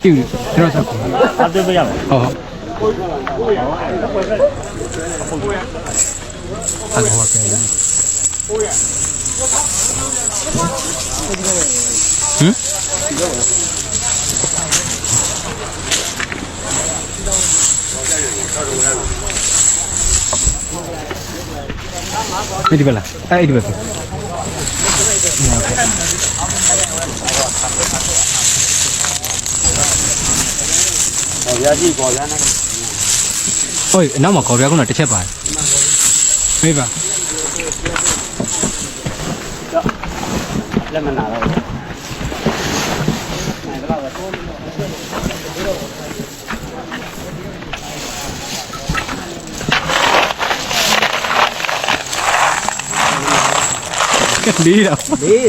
就第二场，他就这样。好好。他给我便宜。嗯？那这边来，哎，这边来。 ဘက်လားအဲ့ဒီဘက်ပဲဟောရရှိပေါ်ရမ်းနေဟုတ်အနောက်မှာခေါ်ပြကုန်းတော့တစ်ချက်ပါတယ်မေးပါလက်မနာတော့လေးတော့လေး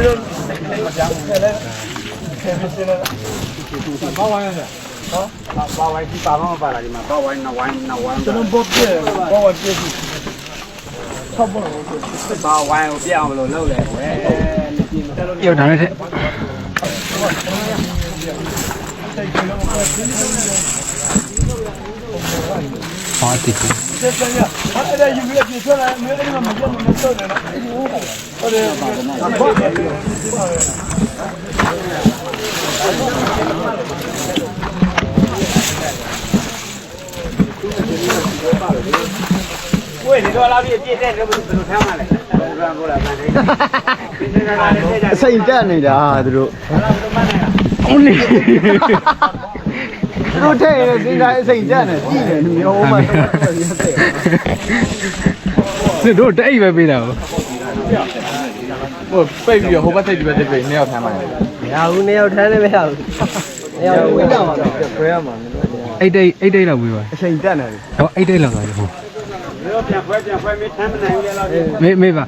သမားထဲ့ဟောလာရပြည့်တဲ့ယူอ่ะဒီမှာရဲ့ဘာဝိုင်းဒီပါမပါလာဒီမှာဘာဝိုင်းနဝိုင်းနဝိုင်းကျွန်တော်ဘောပြဲဘောဝပြဲပြီဆောက်ပေါ်တော့ဘာဝိုင်းကိုပြအောင်လို့လုပ်လဲဝဲနေကြည့်မလို့ရောက်တာနဲ့ထဲ့ဟာတိကူဆက်ပြန်ရအဲ့ဒါယူပြီးပြည့်ထွက်လာမဲတယ်ကမပြတ်မတော့တယ်နော်ဟုတ်တယ်ဟုတ်တယ်ကိုယ်ဒီတော့လာပြီးပြည့်တဲ့ 放进去。再看看，还一点有没有？的，喂，你这拉面店在这不是值了三万了？赚够了，哈哈哈哈哈！现在那家，的呀。红利， တယ်ဒီနေတာလည်းထည့်ကြအစိမ်တက်နေတာသူတို့ဦးလေးသူတို့ထဲ့ရင်ဒီတိုင်းအစိမ်တက်နေကြည့်နေမျိုးမှစစ်တို့တိတ်ပဲပေးတာကိုဟိုပိတ်ပြီးတော့ဟိုဘက်ထိပ်ဒီဘက်ထိပ်ပြီးနှစ်ယောက်ထမ်းပါလေမရဘူးနှစ်ယောက်ထမ်းလည်းမရဘူးနှစ်ယောက်ဝေးကြမှာခွဲရမှာအိတ်တိတ်အိတ်တိတ်လောက်ပေးပါအစိမ်တက်နေတယ်ဟောအိတ်တိတ်လောက်ပါလေဟိုတော့ပြန်ဖွဲပြန်ဖွဲမထမ်းမနိုင်ဘူးလေလားမေးမေးပါ